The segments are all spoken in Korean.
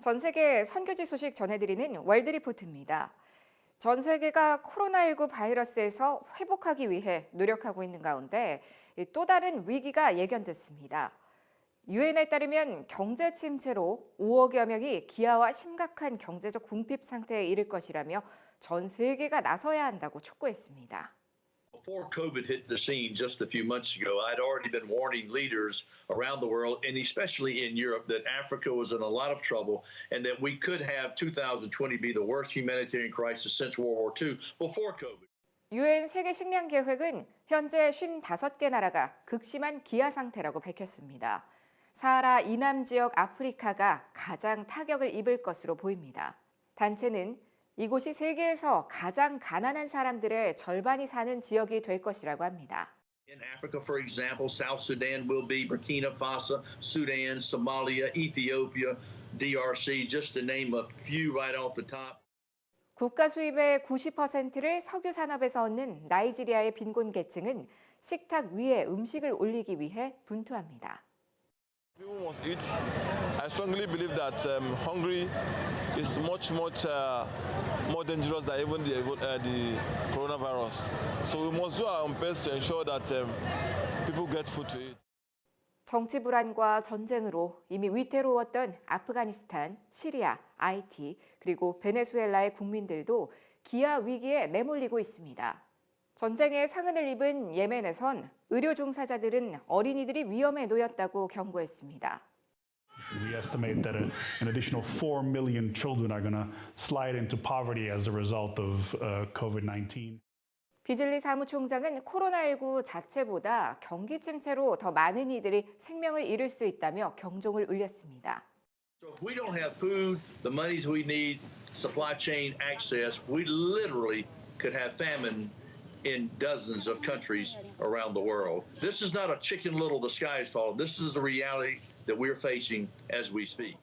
전 세계 선교지 소식 전해드리는 월드리포트입니다. 전 세계가 코로나19 바이러스에서 회복하기 위해 노력하고 있는 가운데 또 다른 위기가 예견됐습니다. 유엔에 따르면 경제 침체로 5억여 명이 기아와 심각한 경제적 궁핍 상태에 이를 것이라며 전 세계가 나서야 한다고 촉구했습니다. Before COVID hit the scene just a few months ago, I'd already been warning leaders around the world, and especially in Europe, that Africa was in a lot of trouble and that we could have 2020 be the worst humanitarian crisis since World War II before COVID. 유엔 세계 식량 계획은 현재 55개 나라가 극심한 기아 상태라고 밝혔습니다. 사하라 이남 지역 아프리카가 가장 타격을 입을 것으로 보입니다. 단체는 이곳이 세계에서 가장 가난한 사람들의 절반이 사는 지역이 될 것이라고 합니다. In Africa, for example, South Sudan will be Burkina Faso, Sudan, Somalia, Ethiopia, DRC, just to name a few right off the top. 국가 수입의 90%를 석유 산업에서 얻는 나이지리아의 빈곤 계층은 식탁 위에 음식을 올리기 위해 분투합니다. People must eat. I strongly believe that um, hungry is much, much uh, more dangerous than even the, uh, the coronavirus. So we must do our best to ensure that um, people get food to eat. 정치 불안과 전쟁으로 이미 위태로웠던 아프가니스탄, 시리아, 아이티, 그리고 베네수엘라의 국민들도 기아 위기에 내몰리고 있습니다. 전쟁의 상흔을 입은 예멘에선 의료 종사자들은 어린이들이 위험에 놓였다고 경고했습니다. We estimate that an additional 4 million children are going to slide into poverty as a result of uh, COVID 19. 비즐리 사무총장은 코로나19 자체보다 경기 침체로 더 많은 이들이 생명을 잃을 수 있다며 경종을 울렸습니다. So if we don't have food, the monies we need, supply chain access, we literally could have famine in dozens of countries around the world. This is not a chicken little the sky is falling. This is the reality that we're facing as we speak.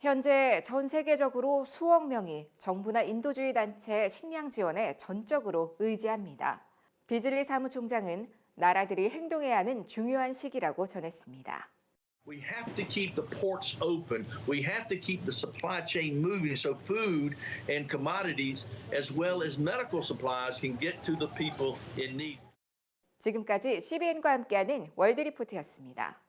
현재 전 세계적으로 수억 명이 정부나 인도주의 단체의 식량 지원에 전적으로 의지합니다. 비즐리 사무총장은 나라들이 행동해야 하는 중요한 시기라고 전했습니다. We have to keep the ports open. We have to keep the supply chain moving so food and commodities, as well as medical supplies, can get to the people in need. 지금까지 CBN과 함께하는 월드리포트였습니다.